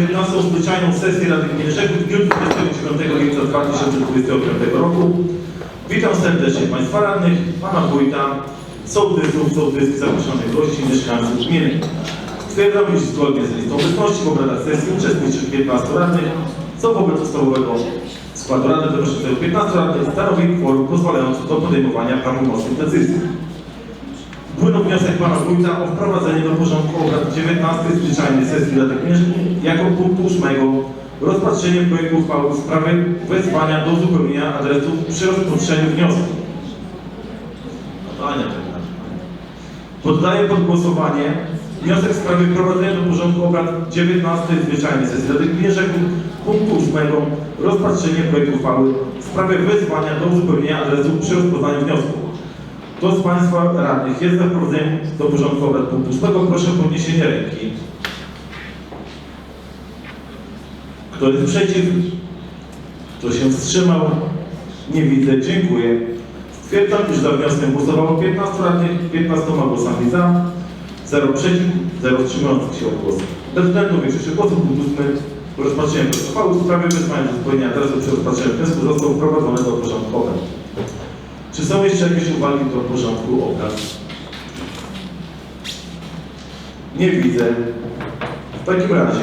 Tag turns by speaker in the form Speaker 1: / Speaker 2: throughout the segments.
Speaker 1: 19 zwyczajną sesję Rady Gminy Rzeków w dniu 29 lipca 2025 roku. Witam serdecznie Państwa radnych, Pana Wójta, sołtysów, sołtyski, zaproszonych gości, mieszkańców gminy. Stwierdzam, iż zgodnie z listą obecności w obradach sesji uczestniczy 15 radnych, co wobec ustawowego składu rady dotyczącego 15 radnych stanowi kworum pozwalający do podejmowania prawomocnych decyzji. Wpłynął wniosek Pana Wójta o wprowadzenie do porządku obrad 19 zwyczajnej sesji Rady Gminy jako punktu 8 rozpatrzenie projektu uchwały w sprawie wezwania do uzupełnienia adresów przy rozpatrzeniu wniosku. Poddaję pod głosowanie wniosek w sprawie wprowadzenia do porządku obrad 19 zwyczajnej sesji Gminy Rzeków punktu 8 rozpatrzenie projektu uchwały w sprawie wezwania do uzupełnienia adresów przy rozpoznaniu wniosku. Kto z Państwa radnych jest za wprowadzeniem do porządku obrad punktu 8? Proszę o podniesienie ręki. Kto jest przeciw? Kto się wstrzymał? Nie widzę. Dziękuję. Stwierdzam, iż za wnioskiem głosowało 15 radnych, 15 głosami za, 0 przeciw, 0 wstrzymujących się od głosu. Bez względu na większość głosów punkt 8 rozpatrzenia uchwały w sprawie wezwania do spełnienia adresu przy rozpatrzeniu wniosku został wprowadzony do porządku obrad. Czy są jeszcze jakieś uwagi do porządku obrad? Nie widzę. W takim razie,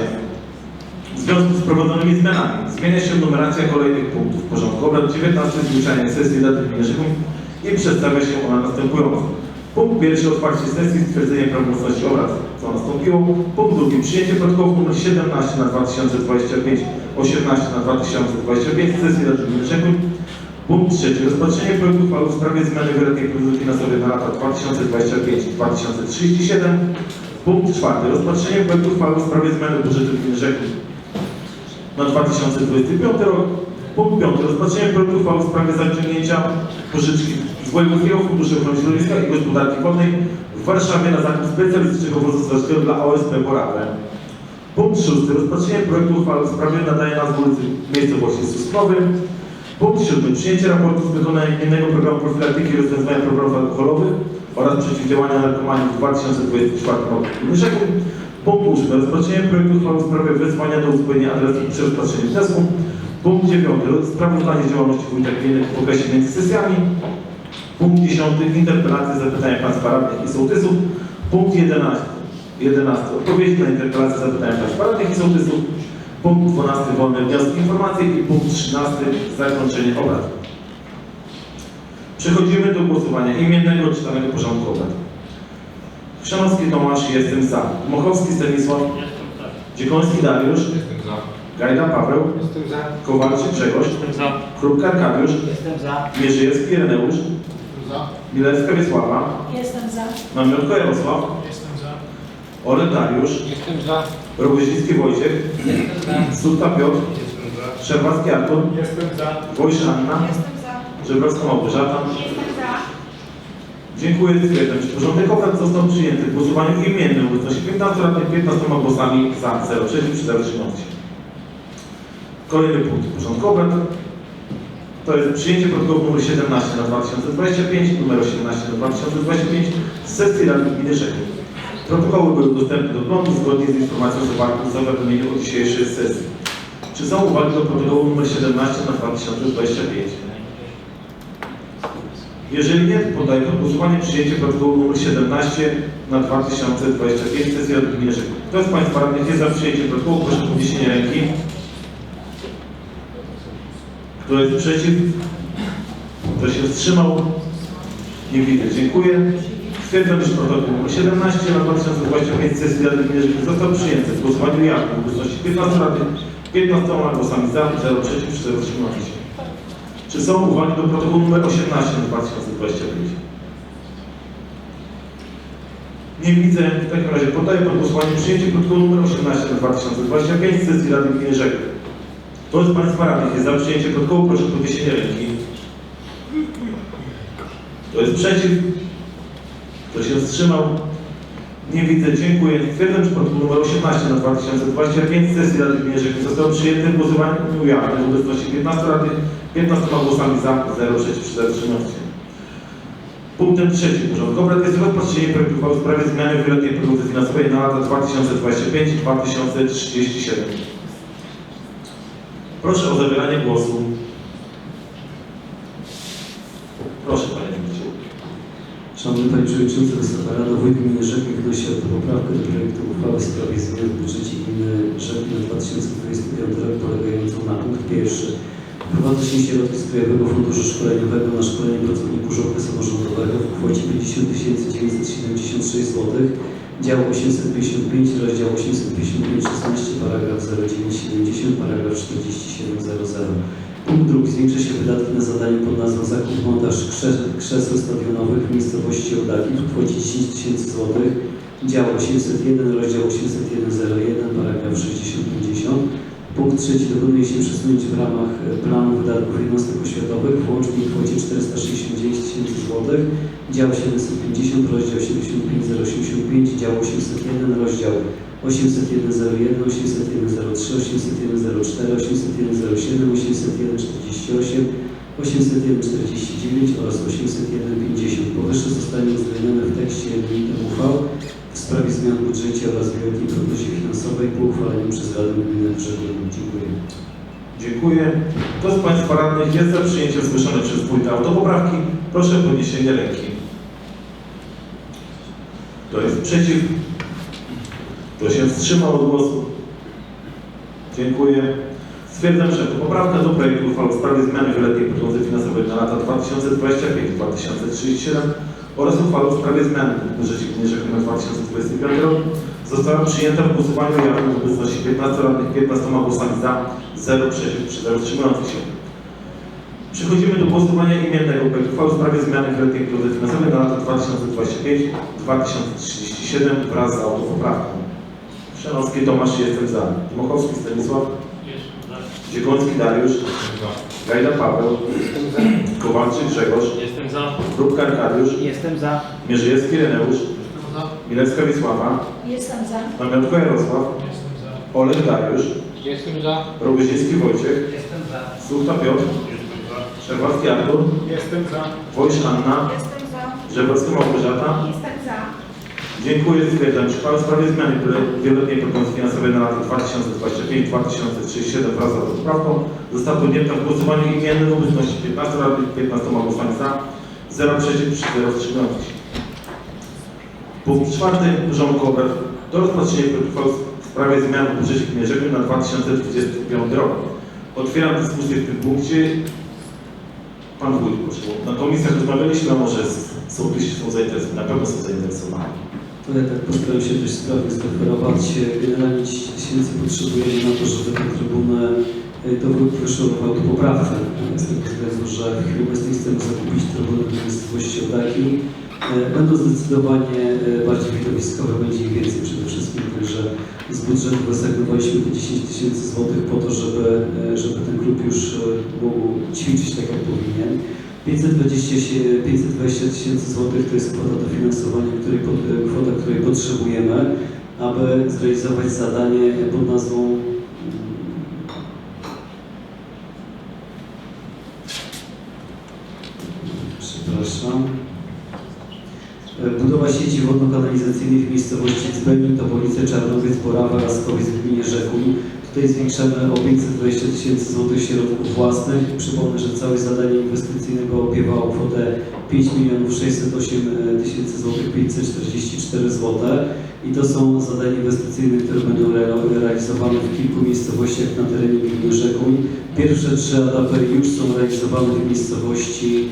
Speaker 1: w związku z wprowadzonymi zmianami, zmienia się numeracja kolejnych punktów porządku obrad 19 zwyczajnej sesji Gminy Rzeków i przedstawia się ona następująco. Punkt pierwszy otwarcie sesji, stwierdzenie prawomocności obrad, co nastąpiło. Punkt drugi przyjęcie protokołu nr 17 na 2025, 18 na 2025 sesji Rady Gminy. Punkt trzeci. Rozpatrzenie projektu uchwały w sprawie zmiany wieloletniej prognozy finansowej na lata 2025-2037. Punkt czwarty. Rozpatrzenie projektu uchwały w sprawie zmiany budżetu gminy Rzeków na 2025 rok. Punkt piąty. Rozpatrzenie projektu uchwały w sprawie zaciągnięcia pożyczki z Wojewódzkiego Funduszu Ochrony Środowiska i Gospodarki Wodnej w Warszawie na zakup specjalistycznego wozu strażackiego dla OSP Borawe. Punkt szósty. Rozpatrzenie projektu uchwały w sprawie nadania nazwy miejscowości Suskowym. Punkt siódmy. Przyjęcie raportu z wykonania gminnego programu profilaktyki i rozwiązywania problemów alkoholowych oraz przeciwdziałania narkomanii w 2024 roku. Rzekł. Punkt ósmy. Rozpatrzenie projektu uchwały w sprawie wezwania do uzupełnienia adresu przy rozpatrzeniu wniosku. Punkt dziewiąty. Sprawozdanie z działalności wójta gminy w okresie między sesjami. Punkt dziesiąty. Interpelacje, zapytania Państwa radnych i sołtysów. Punkt jedenasty. 11. Odpowiedzi na interpelacje, zapytania Państwa radnych i sołtysów. Punkt 12. Wolne wnioski, informacje i punkt 13. Zakończenie obrad. Przechodzimy do głosowania imiennego czytanego porządku obrad. Chrzanowski Tomasz, jestem za. Mochowski Stanisław,
Speaker 2: Jestem za.
Speaker 1: Dziekoński Dariusz,
Speaker 3: Jestem za.
Speaker 1: Gajda Paweł,
Speaker 3: Jestem za.
Speaker 1: Kowalczyk Grzegorz,
Speaker 2: Jestem za.
Speaker 1: Krupka Arkadiusz,
Speaker 4: Jestem za.
Speaker 1: Mierzyjewski Ireneusz,
Speaker 3: Za.
Speaker 1: Milewska Wiesława,
Speaker 4: Jestem za.
Speaker 1: Namiotko Jarosław,
Speaker 3: Jestem za.
Speaker 1: Orel Dariusz,
Speaker 3: Jestem za.
Speaker 1: Rogoziński Wojciech, Suta Piotr,
Speaker 3: Jestem za.
Speaker 1: Szerwacki Artur,
Speaker 3: Jestem za.
Speaker 1: Wojsz Anna,
Speaker 4: Jestem za.
Speaker 1: Żebrowska Małgorzata,
Speaker 4: Jestem za.
Speaker 1: Dziękuję. Stwierdzam, że porządek obrad został przyjęty w głosowaniu imiennym obecności 15 radnych 15 głosami za 0 przeciw 0 wstrzymujących się. Kolejny punkt porządku obrad to jest przyjęcie protokołu nr 17 na 2025, nr 18 na 2025 z sesji Rady Gminy Rzeków. Protokoły były dostępne do prądu zgodnie z informacją zawartą w zawiadomieniu o dzisiejszej sesji. Czy są uwagi do protokołu nr 17 na 2025? Jeżeli nie, poddaję pod głosowanie przyjęcie protokołu nr 17 na 2025 sesji Rady Gminy Rzeków. Kto z Państwa radnych jest za przyjęciem protokołu? Proszę o podniesienie ręki. Kto jest przeciw? Kto się wstrzymał? Nie widzę. Dziękuję. Stwierdzam, że protokół nr 17 na 2025 sesji Rady Gminy został przyjęty w głosowaniu jawnym w obecności 15 radnych, 15 głosami za, 0 przeciw, 4 wstrzymujących się. Czy są uwagi do protokołu nr 18 na 2025? Nie widzę. W takim razie poddaję pod głosowanie przyjęcie protokołu nr 18 na 2025 sesji Rady Gminy Rzeków. Kto z Państwa radnych jest za przyjęciem protokołu? Proszę o podniesienie ręki. Kto jest przeciw? Kto się wstrzymał? Nie widzę. Dziękuję. Stwierdzam, że protokół nr 18 na 2025 sesji Rady Gminy został przyjęty w głosowaniu ujawnym w obecności 15 radnych, 15 głosami za, 0 przeciw, 4 wstrzymujących się. Punktem trzecim porządku obrad jest rozpatrzenie projektu uchwały w sprawie zmiany wieloletniej prognozy finansowej na lata 2025-2037. Proszę o zabieranie głosu. Proszę Panie.
Speaker 2: Szanowny Panie Przewodniczący, Wysoka Rado, Wójt Gminy Rzepnik wnosi o poprawkę do projektu uchwały w sprawie zmian w budżecie Gminy Rzepnik na 2025 rok polegającą na punkt pierwszy. Wprowadza się środki z Krajowego Funduszu Szkoleniowego na szkolenie pracowników żołnierza samorządowego w kwocie 50 976 zł. Dział 855, rozdział 855, 16, paragraf 0970, paragraf 4700. Punkt drugi. Zwiększa się wydatki na zadanie pod nazwą zakup montaż krze- krzeseł stadionowych w miejscowości Ołdaki w kwocie 10 tysięcy złotych. Dział 801, rozdział 801.01, paragraf 6050. Punkt trzeci. Dokonuje się przesunięć w ramach e, planu wydatków jednostek oświatowych w łącznej kwocie 469 tysięcy złotych. Dział 750, rozdział 75085, dział 801, rozdział 801.01, 801.03, 801.04, 801.07, 801.48, 801.49 oraz 801.50. Powyższe zostanie uwzględnione w tekście uchwał w sprawie zmian w budżecie oraz wieloletniej prognozie finansowej po uchwaleniu przez Radę Gminy Brzegu. Dziękuję.
Speaker 1: Dziękuję. Kto z Państwa radnych jest za przyjęciem zgłoszonej przez wójta autopoprawki? Proszę o podniesienie ręki. Kto jest przeciw? Kto się wstrzymał od głosu? Dziękuję. Stwierdzam, że poprawka do projektu uchwały w sprawie zmiany wieloletniej prognozy finansowej na lata 2025-2037 oraz uchwały w sprawie zmiany w budżecie gminy na 2025 rok została przyjęta w głosowaniu jawnym w obecności 15 radnych 15 głosami za, 0 przeciw przy 0 wstrzymujących się. Przechodzimy do głosowania imiennego projektu uchwały w sprawie zmiany wieloletniej prognozy finansowej na lata 2025-2037 wraz z autopoprawką. Szanowski Tomasz, jestem za. Dmochowski Stanisław, Dziegoński Dariusz, Gajda Paweł, Kowalczyk Grzegorz,
Speaker 4: Jestem za.
Speaker 1: Rubka Arkadiusz,
Speaker 4: Jestem za.
Speaker 1: Mierzejewski Reneusz,
Speaker 3: Jestem za.
Speaker 1: Milewska Wisława,
Speaker 5: Jestem za.
Speaker 1: Namiotko Jarosław,
Speaker 3: Jestem za.
Speaker 1: Olek Dariusz,
Speaker 3: Jestem za.
Speaker 1: Rogoziński Wojciech,
Speaker 4: Jestem za.
Speaker 1: Suchta Piotr,
Speaker 3: Jestem za.
Speaker 1: Szczerwacki Artur,
Speaker 3: Jestem za.
Speaker 1: Wojsz Anna,
Speaker 5: Jestem za.
Speaker 1: Żebrowska Małgorzata.
Speaker 5: Jestem za.
Speaker 1: Dziękuję. Stwierdzam, że uchwała w sprawie zmiany wieloletniej prognozy finansowej na lata 2025-2037 wraz z autopoprawką została podjęta w głosowaniu imiennym w obecności 15 radnych, 15 głosami za, 0 przeciw, przy 0 wstrzymujących się. Punkt czwarty porządku obrad do rozpatrzenia uchwały w sprawie zmian w budżecie Rzeszów na 2025 rok. Otwieram dyskusję w tym punkcie. Pan Wójt, proszę. Na komisjach rozmawialiśmy, a może s- sołtysi są zainteresowani, na pewno są zainteresowani.
Speaker 2: Ja tak postaram się dość sprawnie zreferować. Generalnie 10 tysięcy potrzebujemy na to, żeby tę trybunę e, to wyszował do poprawce. Z tego względu, że w chwili obecnej chcemy zakupić trybunę w miejscowości Odaki. E, Będą zdecydowanie e, bardziej widowiskowe, będzie ich więcej przede wszystkim, także z budżetu zasygnowaliśmy te 10 tysięcy złotych po to, żeby, żeby ten klub już mógł ćwiczyć tak jak powinien. 520 się- 520 tysięcy złotych to jest kwota dofinansowania, której, kwota, której potrzebujemy, aby zrealizować zadanie pod nazwą przepraszam E, budowa sieci wodno-kanalizacyjnej w miejscowości Dzbenin, Topolice, Czarnowiec, Borawa, Raskowiec w gminie Rzekun. Tutaj zwiększamy o 520 tysięcy złotych środków własnych. Przypomnę, że całe zadanie inwestycyjne było opiewało kwotę 5 milionów 608 tysięcy złotych 544 złote. I to są zadania inwestycyjne, które będą re- realizowane w kilku miejscowościach na terenie gminy Rzekuń. Pierwsze trzy etapy już są realizowane w miejscowości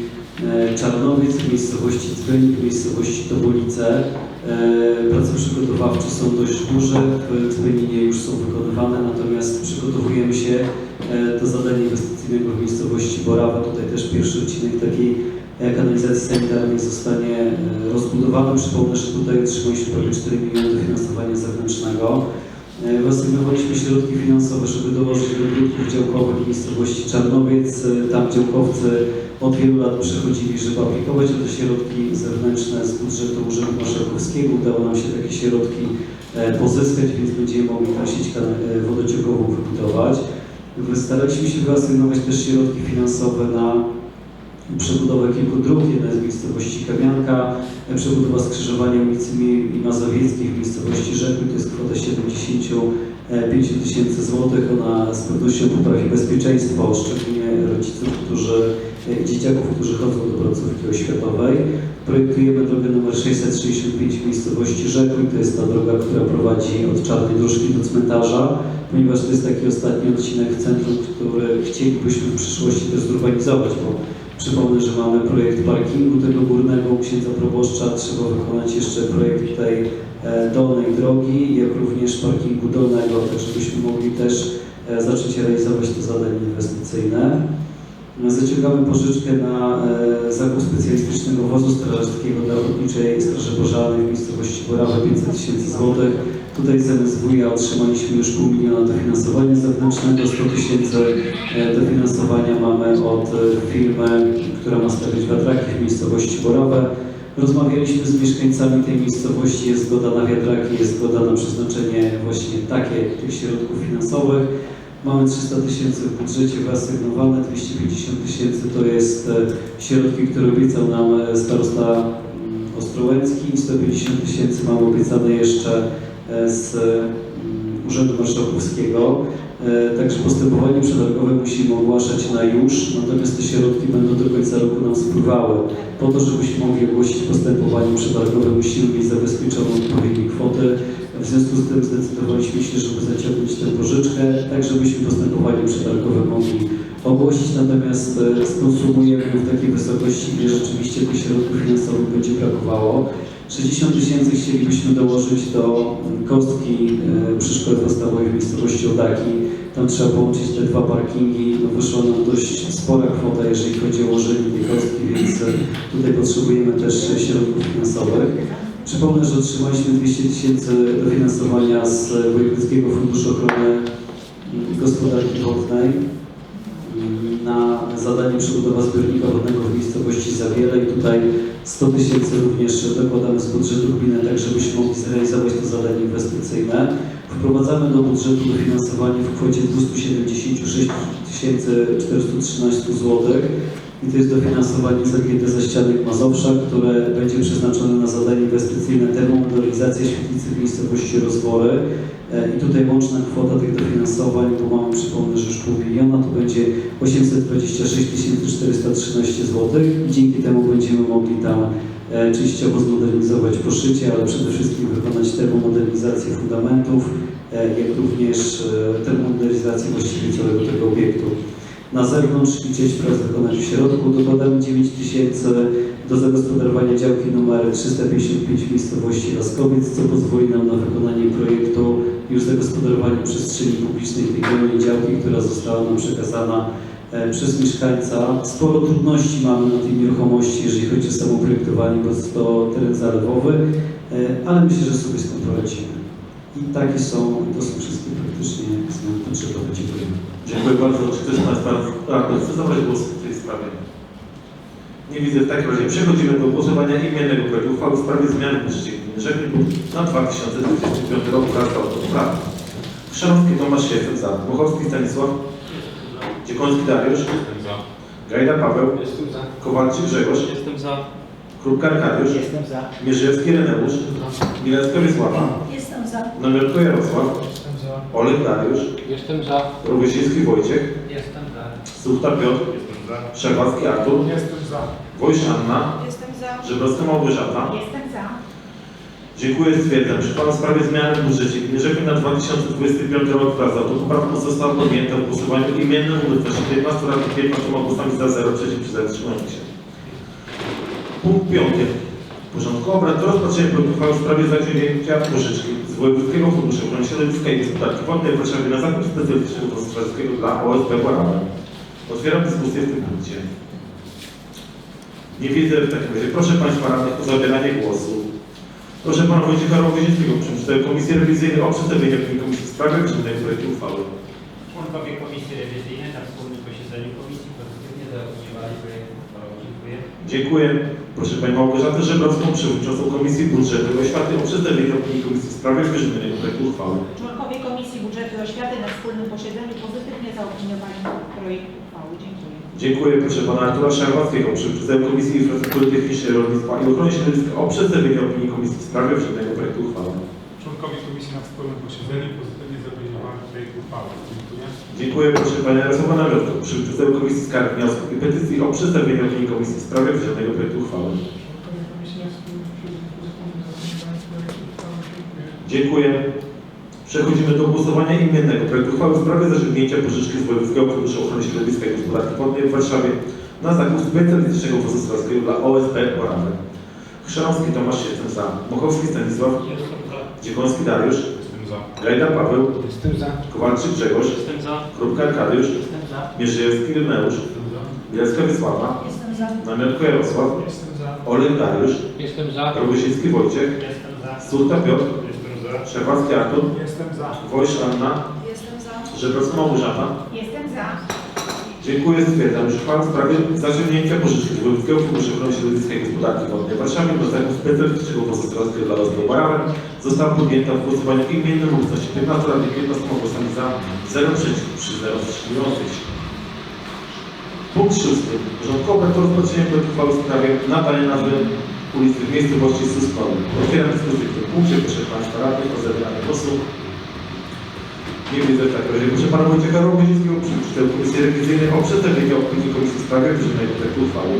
Speaker 2: e, Czarnowiec, w miejscowości Dzbenik, w miejscowości Tobolice. E, Prace przygotowawcze są dość duże, w Dzbeninie już są wykonywane, natomiast przygotowujemy się e, do zadania inwestycyjnego w miejscowości Borawa. Tutaj też pierwszy odcinek takiej kanalizacji sanitarnej zostanie e, rozbudowany. Przypomnę, że tutaj otrzymaliśmy prawie 4 miliony dofinansowania zewnętrznego. E, Wyasygnowaliśmy środki finansowe, żeby dołożyć do grunków działkowych miejscowości Czarnowiec. E, Tam działkowcy od wielu lat przychodzili, żeby aplikować o te środki zewnętrzne z budżetu Urzędu Marszałkowskiego. Udało nam się takie środki e, pozyskać, więc będziemy mogli tę sieć e, wodociągową wybudować. Staraliśmy się wyasygnować też środki finansowe na przebudowę kilku dróg, jedna z miejscowości Kamianka, e, przebudowa skrzyżowania ulicy Mi- i Mazowieckiej w miejscowości Rzekły, to jest kwota 75 tysięcy złotych. Ona z pewnością poprawi bezpieczeństwo, szczególnie rodziców, którzy, e, dzieciaków, którzy chodzą do placówki oświatowej. Projektujemy drogę numer 665 w miejscowości Rzekły, to jest ta droga, która prowadzi od Czarnej Dróżki do cmentarza, ponieważ to jest taki ostatni odcinek w centrum, który chcielibyśmy w przyszłości też zurbanizować, bo Przypomnę, że mamy projekt parkingu tego górnego u księdza proboszcza. Trzeba wykonać jeszcze projekt tej e, dolnej drogi, jak również parkingu dolnego, tak żebyśmy mogli też e, zacząć realizować te zadania inwestycyjne. Zaciągamy pożyczkę na e, zakup specjalistycznego wozu strażackiego dla Ochotniczej Straży Pożarnej w miejscowości Borawa 500 tysięcy złotych. Tutaj z MSWiA otrzymaliśmy już pół miliona dofinansowania zewnętrznego, 100 tysięcy e, dofinansowania mamy od e, firmy, która ma stawiać wiatraki w miejscowości Borawę. Rozmawialiśmy z mieszkańcami tej miejscowości, jest zgoda na wiatraki, jest zgoda na przeznaczenie właśnie takie tych środków finansowych. Mamy 300 tysięcy w budżecie wyasygnowane, 250 tysięcy to jest e, środki, które obiecał nam starosta mm, Ostrołęcki i 150 tysięcy mamy obiecane jeszcze z mm, Urzędu Marszałkowskiego. E, Także postępowanie przetargowe musimy ogłaszać na już, natomiast te środki będą do końca roku nam spływały. Po to, żebyśmy mogli ogłosić postępowanie przetargowe, musimy mieć zabezpieczoną odpowiednie kwoty. W związku z tym zdecydowaliśmy się, żeby zaciągnąć tę pożyczkę, tak żebyśmy postępowanie przetargowe mogli ogłosić, natomiast e, skonsumujemy w takiej wysokości, gdzie rzeczywiście tych środków finansowych będzie brakowało. 60 tysięcy chcielibyśmy dołożyć do mm, kostki e, przy szkole podstawowej w miejscowości Odaki. Tam trzeba połączyć te dwa parkingi. No wyszła nam dość spora kwota, jeżeli chodzi o ułożenie tej kostki, więc e, tutaj potrzebujemy też środków finansowych. Przypomnę, że otrzymaliśmy 200 tysięcy dofinansowania z Wojewódzkiego Funduszu Ochrony mm, Gospodarki Wodnej mm, na zadanie przebudowa zbiornika wodnego w miejscowości Zawiele i tutaj 100 tysięcy również dokładamy z budżetu gminy, tak żebyśmy mogli zrealizować to zadanie inwestycyjne. Wprowadzamy do budżetu dofinansowanie w kwocie 276 413 zł. I to jest dofinansowanie zagięte ze ścianek Mazowsza, które będzie przeznaczone na zadanie inwestycyjne termomodernizacja świetlicy w miejscowości Rozwory. E, I tutaj łączna kwota tych dofinansowań, bo mamy przypomnę, że już pół miliona, to będzie 826 413 zł. I dzięki temu będziemy mogli tam e, częściowo zmodernizować poszycie, ale przede wszystkim wykonać termomodernizację fundamentów, e, jak również termomodernizację właściwie całego tego obiektu. Na zewnątrz i część prac wykonać w środku. Dokładamy 9 tysięcy do zagospodarowania działki numer 355 w miejscowości Laskowiec, co pozwoli nam na wykonanie projektu już zagospodarowania przestrzeni publicznej tej dolnej działki, która została nam przekazana e, przez mieszkańca. Sporo trudności mamy na tej nieruchomości, jeżeli chodzi o samo projektowanie, bo jest to teren zalewowy, e, ale myślę, że sobie poradzimy. I takie są, to są wszystkie praktycznie zmiany budżetowe. Dziękuję.
Speaker 1: Dziękuję bardzo. Czy ktoś z Państwa radnych chce zabrać głos w tej sprawie? Nie widzę. W takim razie przechodzimy do głosowania imiennego projektu uchwały w sprawie zmiany w budżecie gminy Żegnik na 2025 rok wraz z autopoprawką. Chrzanowski Tomasz Siewczyk za. Bochowski Stanisław. Dziekoński Dariusz.
Speaker 3: Jestem za.
Speaker 1: Gajda Paweł.
Speaker 3: Jestem za.
Speaker 1: Kowalczyk Grzegorz.
Speaker 3: Jestem za.
Speaker 1: Krupka Arkadiusz.
Speaker 4: Jestem za.
Speaker 1: Mierzejewski Reneusz. Milecka Wiesława. Namiotko Jarosław.
Speaker 3: Jestem za.
Speaker 1: Olek Dariusz.
Speaker 3: Jestem za.
Speaker 1: Rogoziński Wojciech.
Speaker 3: Jestem za.
Speaker 1: Suchta Piotr.
Speaker 3: Jestem za.
Speaker 1: Szewacki Artur.
Speaker 3: Jestem za.
Speaker 1: Wojsz Anna.
Speaker 4: Jestem za.
Speaker 1: Żebrowska Małgorzata.
Speaker 4: Jestem za.
Speaker 1: Dziękuję, stwierdzam. Przypadam w sprawie zmiany w budżecie gminy Rzepin na 2025 rok wraz z autopoprawką została podjęta w głosowaniu imiennym w liczbie 15 radnych 15 głosami za 0 przeciw przy zatrzymaniu się. Punkt 5. Porządku obrad rozpatrzenie projektu uchwały w sprawie zaciągnięcia pożyczki z Wojewódzkiego Funduszu Ochrony Środowiska i Gospodarki Wodnej w Warszawie na zakup specjalistycznego strażackiego dla OSP Guarawa. Otwieram dyskusję w tym punkcie. Nie widzę w takim razie. Proszę Państwa radnych o zabieranie głosu. Proszę Pana Wojciecha Rogozińskiego, przewodniczącego Komisji Rewizyjnej o przedstawienie Komisji w sprawie przedmiotowej projektu uchwały.
Speaker 5: Członkowie Komisji Rewizyjnej na wspólnym posiedzeniu Komisji pozytywnie zaopiniowali projekt uchwały. Dziękuję.
Speaker 1: Proszę Pani Małgorzatę Żebrowską, przewodniczącą Komisji Budżetu i Oświaty o przedstawienie opinii Komisji w sprawie przedmiotowej projektu uchwały.
Speaker 4: Członkowie Komisji Budżetu i Oświaty na wspólnym posiedzeniu pozytywnie zaopiniowali projekt uchwały. Dziękuję.
Speaker 1: Dziękuję proszę pana Artura Szarwackiego, przewodniczącego Komisji Infrastruktury Technicznej, Rolnictwa i Ochrony Środowiska o przedstawienie opinii Komisji w sprawie przedmiotonego projektu uchwały.
Speaker 3: Komisji na wspólnym posiedzeniu pozytywnie zaopiniowali projekt uchwały. Dziękuję.
Speaker 1: Dziękuję proszę pana Jarosława przewodniczącego Komisji Skarg, Wniosków i Petycji o przedstawienie opinii Komisji w sprawie przedmiotonego projektu uchwały.
Speaker 6: Dziękuję.
Speaker 1: Przechodzimy do głosowania imiennego projektu uchwały w sprawie zaciągnięcia pożyczki z Wojewódzkiego Funduszu Ochrony Środowiska i Gospodarki Wodnej w Warszawie na zakup specjalistycznego wozu dla OSP Orawy. Chrzanowski Tomasz jestem za. Mochowski Stanisław.
Speaker 5: Jestem.
Speaker 1: Dziekoński Dariusz.
Speaker 3: Jestem za.
Speaker 1: Gajda Paweł.
Speaker 3: Jestem za.
Speaker 1: Kowalczyk Grzegorz.
Speaker 5: Jestem za.
Speaker 1: Krupka Arkadiusz.
Speaker 5: Jestem za.
Speaker 1: Mierzejewski Ireneusz.
Speaker 3: Jestem za.
Speaker 1: Bielska Wysława.
Speaker 4: Jestem za.
Speaker 1: Namiotko Jarosław.
Speaker 6: Jestem za.
Speaker 1: Olek Dariusz.
Speaker 3: Jestem za.
Speaker 1: Rogoziński Wojciech.
Speaker 5: Jestem za.
Speaker 1: Suchta Piotr.
Speaker 5: Jestem za.
Speaker 1: Szczerpacki Artur.
Speaker 3: Jestem za.
Speaker 1: Wojsz Anna.
Speaker 4: Jestem za.
Speaker 1: Żebrowska Małgorzata.
Speaker 4: Jestem za.
Speaker 1: Dziękuję. Stwierdzam, że uchwała w sprawie zaciągnięcia pożyczki z Wojewódzkiego Funduszu Ochrony Środowiska i Gospodarki Wodnej w Warszawie do specjalistycznego wozu strażackiego dla rozwoju Barawem została podjęta w głosowaniu imiennym w obecności 15 radnych 15 głosami za 0 przeciw przy 0 wstrzymujących się. Punkt szósty. Porządkowe to rozpatrzenie projektu uchwały w sprawie nadania nazwy ulicy w miejscowości Suskowy. Otwieram dyskusję w tym punkcie. Proszę Państwa radnych o zabranie głosu. Nie widzę razie. Proszę Pana Wojciecha Rogozińskiego, przewodniczącego Komisji Rewizyjnej o przedstawienie opinii Komisji w sprawie wrześnego projektu uchwały.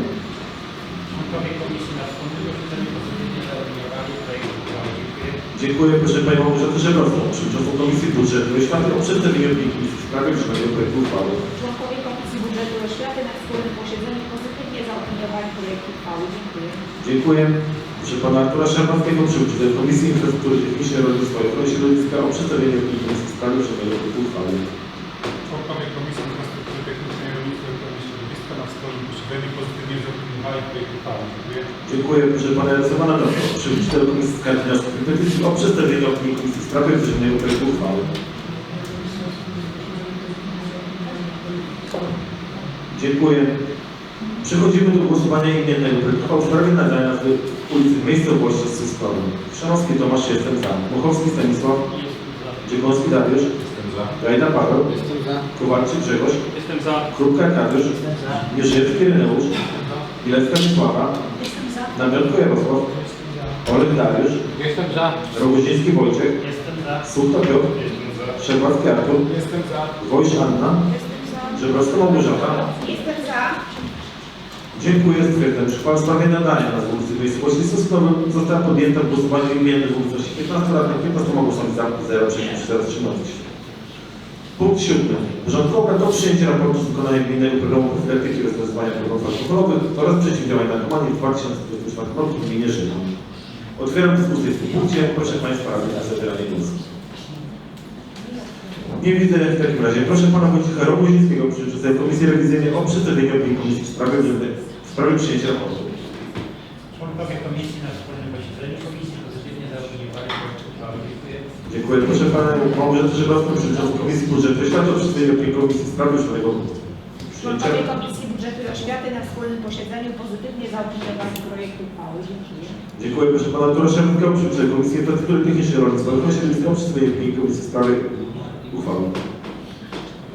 Speaker 5: Członkowie komisji na wspólnym posiedzeniu pozytywnie zaopiniowali projekt uchwały. Dziękuję.
Speaker 1: Dziękuję proszę Panią Małgorzatę Żebrowską, przewodniczącą Komisji Budżetu i Oświaty o przedstawienie opinii Komisji w sprawie wrześnego projektu uchwały.
Speaker 4: Członkowie Komisji Budżetu i Oświaty na wspólnym posiedzeniu pozytywnie zaopiniowali projekt uchwały. Dziękuję.
Speaker 1: Dziękuję. Proszę Pana Artura Szarpackiego, przewodniczącego Komisji Infrastruktury Technicznej, Rolnictwa i Ochrony Środowiska o przedstawienie opinii Komisji w sprawie projektu uchwały.
Speaker 3: Członkowie Komisji Infrastruktury Technicznej, Rolnictwa i Ochrony Środowiska na wspólnym posiedzeniu pozytywnie zaopiniowali projekt uchwały. Dziękuję.
Speaker 1: Dziękuję proszę Pana Jarosława Namiotka, przewodniczącego Komisji Skarg, Wniosków i Petycji o przedstawienie opinii Komisji w sprawie projektu uchwały. Dziękuję. Przechodzimy do głosowania imiennego w sprawie nadania nazwy ulicy w miejscowości Suskowy. Chrzanowski Tomasz jestem za. Mochowski Stanisław.
Speaker 5: Jestem za.
Speaker 1: Dziekoński Dariusz.
Speaker 3: Jestem za.
Speaker 1: Gajda Paweł.
Speaker 3: Jestem za.
Speaker 1: Kowalczyk Grzegorz.
Speaker 5: Jestem za.
Speaker 1: Krupka Arkadiusz.
Speaker 5: Jestem za.
Speaker 1: Mierzejewski Ireneusz. Bilecka Wisława.
Speaker 4: Jestem za.
Speaker 1: Namiotko Jarosław.
Speaker 6: Jestem za.
Speaker 1: Olek Dariusz.
Speaker 3: Jestem za.
Speaker 1: Rogoziński Wojciech.
Speaker 5: Jestem za.
Speaker 1: Suchta Piotr.
Speaker 5: Jestem za.
Speaker 1: Szczerpacki Artur.
Speaker 3: Jestem za.
Speaker 1: Wojsz Anna.
Speaker 4: Jestem za.
Speaker 1: Żebrowska Małgorzata.
Speaker 4: Jestem za.
Speaker 1: Dziękuję. Stwierdzam, w sprawie nadania nazwy ulicy miejscowości Suskowy została podjęta w głosowaniu imiennym w obecności 15 radnych, 15 głosami za, 0 przeciw, 0 wstrzymujących się. Punkt siódmy. Porządkowe to przyjęcie raportu z wykonania gminnego programu profilaktyki rozwiązywania problemów alkoholowych oraz przeciwdziałania narkomanii w 2024 roku w gminie Żydom. Otwieram dyskusję w tym punkcie. Proszę Państwa radnych o zabieranie głosu. Nie widzę w takim razie. Proszę Pana Wojciecha Rogozińskiego, przewodniczącego Komisji Rewizyjnej o przedstawienie opinii Komisji w sprawie, w sprawie przyjęcia raportu.
Speaker 5: Członkowie komisji na wspólnym posiedzeniu komisji pozytywnie zaopiniowali projekt uchwały. Dziękuję.
Speaker 1: Dziękuję. Proszę Pana Małgorzatę Żebrowską, przewodniczącą Komisji Budżetu i Oświaty o przedstawienie opinii Komisji w sprawie przyjęcia.
Speaker 4: Członkowie Komisji Budżetu i Oświaty na wspólnym posiedzeniu pozytywnie zaopiniowali projekt uchwały. Dziękuję.
Speaker 1: Dziękuję. Proszę Pana Szarpackiego, przewodniczącego Komisji Infrastruktury Technicznej Rolnictwa Środowiska o przedstawienie opinii Komisji w sprawie uchwały.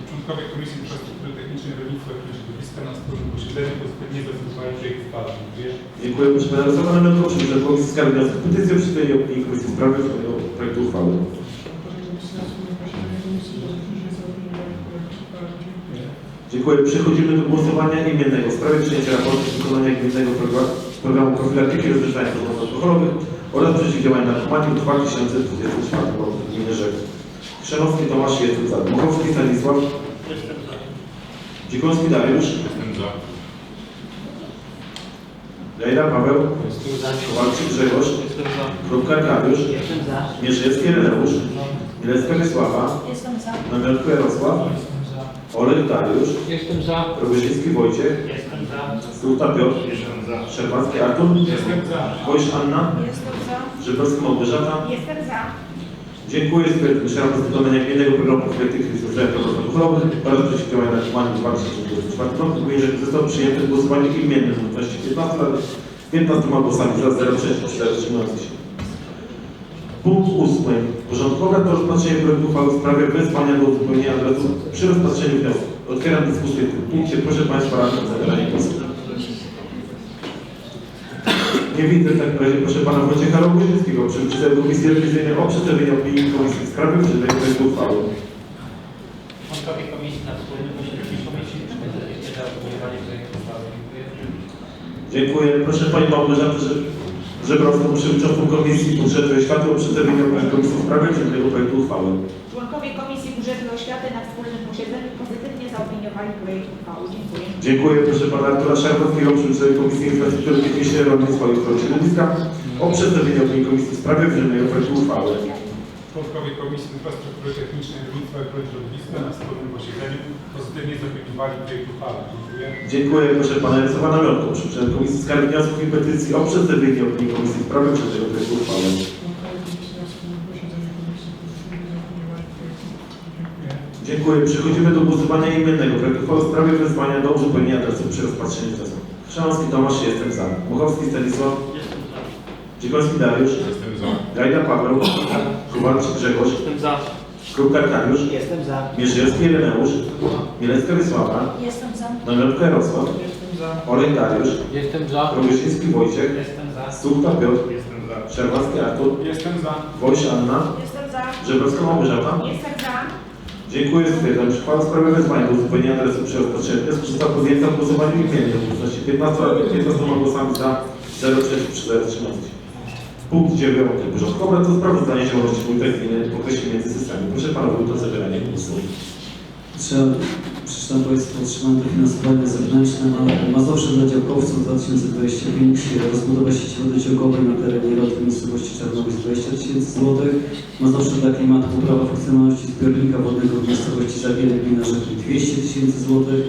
Speaker 3: Członkowie Komisji Infrastruktury Technicznej, Rolnictwa i Środowiska na wspólnym posiedzeniu pozytywnie zaopiniowali projekt uchwały. Dziękuję.
Speaker 1: Dziękuję. Proszę Pana Jarosława Namiotka, przewodniczącego Komisji Skarg Wniosków i Petycji o przedstawienie opinii Komisji w sprawie projektu uchwały.
Speaker 6: Na. Dziękuję.
Speaker 1: Przechodzimy do głosowania imiennego w sprawie przyjęcia raportu z wykonania gminnego progra- programu profilaktyki rozwiązania problemów alkoholowych oraz przeciwdziałania narkomanii w 2024 roku w gminie. Chrzanowski Tomasz jestem za. Muchowski Stanisław.
Speaker 5: Jestem za.
Speaker 1: Dziekoński Dariusz.
Speaker 3: Jestem za.
Speaker 1: Lejla Paweł.
Speaker 5: Jestem za.
Speaker 1: Kowalczyk Grzegorz.
Speaker 5: Jestem za.
Speaker 1: Krupka Arkadiusz.
Speaker 5: Jestem za.
Speaker 1: Mierzejewski Reneusz. Bilecka Wiesława.
Speaker 4: Jestem za.
Speaker 1: Namiotko Jarosław.
Speaker 6: Jestem za.
Speaker 1: Olek Dariusz.
Speaker 3: Jestem za.
Speaker 1: Rogoziński Wojciech.
Speaker 5: Jestem za.
Speaker 1: Słuta Piotr.
Speaker 5: Jestem za.
Speaker 1: Szczerpacki Artur.
Speaker 3: Jestem za.
Speaker 1: Wojsz Anna.
Speaker 4: Jestem za.
Speaker 1: Żebrowska Małgorzata.
Speaker 4: Jestem za.
Speaker 1: Dziękuję. Stwierdzam z wykonania gminnego programu profilaktyki i rozwiązania problemów alkoholowych oraz przeciwdziałania narkomanii w 2024 roku. Rzek został przyjęty w głosowaniu imiennym w obecności 15 lat, 15 głosami za 0 przeciw 4 wstrzymujących się. Punkt ósmy. Porządkowe to rozpatrzenie projektu uchwały w sprawie wezwania do uzupełnienia adresu przy rozpatrzeniu wniosku Otwieram dyskusję w tym punkcie. Proszę Państwa o zabieranie głosu. Nie widzę w takim razie proszę Pana Wojciecha Rogozińskiego, przewodniczącego Komisji Rewizyjnej o przedstawienie opinii Komisji w sprawie przedmiotu projektu uchwały.
Speaker 5: Członkowie komisji na wspólnym posiedzeniu komisji pozytywnie zaopiniowali projekt uchwały. Dziękuję.
Speaker 1: Dziękuję. Proszę Pani Małgorzaty Ży- Żebrowską, przewodniczącą Komisji Budżetu i Oświaty o przedstawienie opinii Komisji w sprawie przedmiotu projektu uchwały.
Speaker 4: Członkowie Komisji Budżetu i Oświaty na wspólnym posiedzeniu pozytywnie zaopiniowali projekt uchwały. Dziękuję.
Speaker 1: Dziękuję. Proszę Pana Artura Szarkowskiego, przewodniczącego Komisji Infrastruktury Technicznej, Rolnictwa i Ochrony Środowiska o przedstawienie opinii Komisji w sprawie przedmiotu projektu uchwały.
Speaker 3: Członkowie Komisji Infrastruktury Technicznej, Rolnictwa i Środowiska na wspólnym posiedzeniu pozytywnie zaopiniowali projekt uchwały. Dziękuję.
Speaker 1: Dziękuję. Proszę Pana Jarosława Namiotko, przewodniczącego Komisji Skargi Wniosków i Petycji o przedstawienie opinii Komisji w sprawie projektu uchwały.
Speaker 6: Dziękuję.
Speaker 1: Przechodzimy do głosowania imiennego projektu uchwały w sprawie wezwania do uzupełnienia adresu przy rozpatrzeniu wniosku. Chrzanowski Tomasz, jestem za. Muchowski Stanisław. Dziekoński Dariusz.
Speaker 3: Jestem za.
Speaker 1: Gajda Paweł. Kowalczyk Grzegorz.
Speaker 5: Jestem za.
Speaker 1: Krupka Arkadiusz.
Speaker 5: Jestem za.
Speaker 1: Mierzejewski Ireneusz. Mielecka Wiesława.
Speaker 4: Jestem za.
Speaker 1: Namiotka Jarosław.
Speaker 3: Jestem za.
Speaker 1: Olej Dariusz.
Speaker 5: Jestem za.
Speaker 1: Wojciech.
Speaker 5: Jestem za.
Speaker 1: Suchta Piotr.
Speaker 3: Jestem za.
Speaker 1: Szerwacki Artur.
Speaker 3: Jestem za.
Speaker 1: Wojś Anna.
Speaker 4: Jestem za.
Speaker 1: Żebrowska Małgorzata.
Speaker 4: Jestem za.
Speaker 1: Dziękuję. Stwierdzam, że uchwała w sprawie wezwania do uzupełnienia adresu rozpatrzeniu wniosku została podjęta w głosowaniu imiennym w obecności 15, 15 głosami za 0 przeciw 3 wstrzymujących się. Punkt 9 porządku obrad to sprawozdanie działalności wójta gminy w okresie między systemami. Proszę Pana Wójta o zabieranie głosu.
Speaker 2: Przeczytam Państwu, otrzymane dofinansowanie zewnętrzne na Mazowsze dla działkowców 2025, rozbudowa sieci wodociągowej na terenie Rady Miejscowości Czarnobyl 20 tysięcy złotych, Mazowsze dla klimatu, poprawa funkcjonalności zbiornika wodnego w miejscowości Zawiele, gmina Rzeki 200 tysięcy złotych,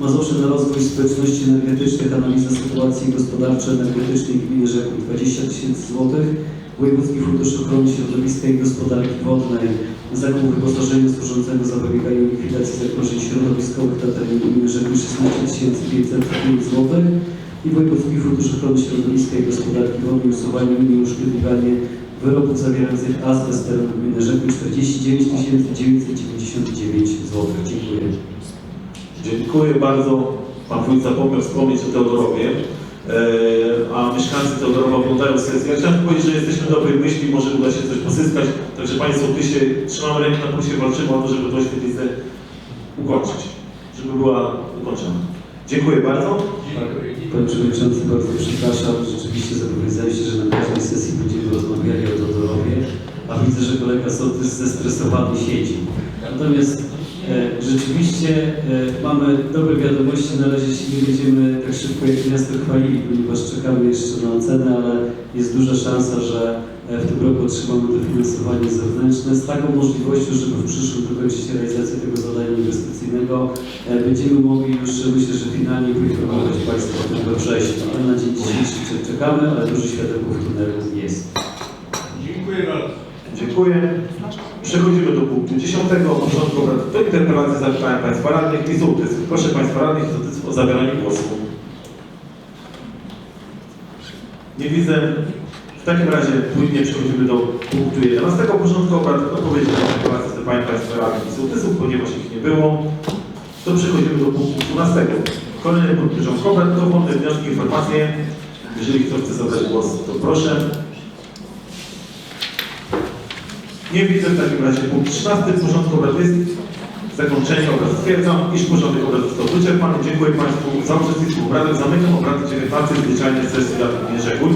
Speaker 2: Mazowsze na rozwój społeczności energetycznych, analiza sytuacji gospodarczo-energetycznej w gminie Rzeku 20 tysięcy złotych, Wojewódzki Fundusz Ochrony Środowiska i Gospodarki Wodnej zakup wyposażenia służącego zapobieganiu likwidacji zagrożeń środowiskowych na terenie gminy Rzeku 16 505 zł i Wojewódzki Fundusz Ochrony Środowiska i Gospodarki Wodnej usuwanie i nieuszkodliwianie wyrobów zawierających azbest terenu gminy Rzeku 49 999 zł. Dziękuję.
Speaker 1: Dziękuję bardzo. Pan Wójt zapomniał wspomnieć o Teodorowie, e, a mieszkańcy Teodorowa oglądają sesję. Chciałem powiedzieć, że jesteśmy dobrej myśli, może uda się coś pozyskać, także Państwo tu się trzymamy rękę na pulsie, walczymy o to, żeby tą świetlicę ukończyć, żeby była ukończona. Dziękuję bardzo.
Speaker 2: Panie Przewodniczący, bardzo przepraszam. Rzeczywiście zobowiązałem się, że na każdej sesji będziemy rozmawiali o a widzę, że kolega Sołtys zestresowany siedzi. Natomiast e, rzeczywiście e, mamy dobre wiadomości. Na razie się nie będziemy tak szybko jak miasto chwalili, ponieważ czekamy jeszcze na ocenę, ale jest duża szansa, że e, w tym roku otrzymamy dofinansowanie zewnętrzne z taką możliwością, żeby w przyszłym dokończyć realizację tego zadania inwestycyjnego. E, Będziemy mogli już, myślę, że finalnie poinformować Państwa o tym we wrześniu, ale na dzień dzisiejszy cze- czekamy, ale duży światełko w tunelu jest.
Speaker 1: Dziękuję. Przechodzimy do punktu 10. porządku obrad. Do interpelacji zapytałem Państwa radnych i sołtysów. Proszę Państwa radnych i sołtysów o zabieranie głosu. Nie widzę. W takim razie płynnie przechodzimy do punktu 11 porządku obrad. Odpowiedzi na interpelację zapytałem Państwa radnych i sołtysów, ponieważ ich nie było. To przechodzimy do punktu 12. Kolejny punkt porządku obrad to wolne wnioski, informacje. Jeżeli ktoś chce zabrać głos, to proszę. Nie widzę w takim razie punkt 13 porządku obrad jest zakończenie obrad. Stwierdzam, iż porządek obrad został wyczerpany. Dziękuję Państwu za uczestnictwo w obradach. Zamykam obrady 19 zwyczajnej sesji Rady Gminy Rzekół.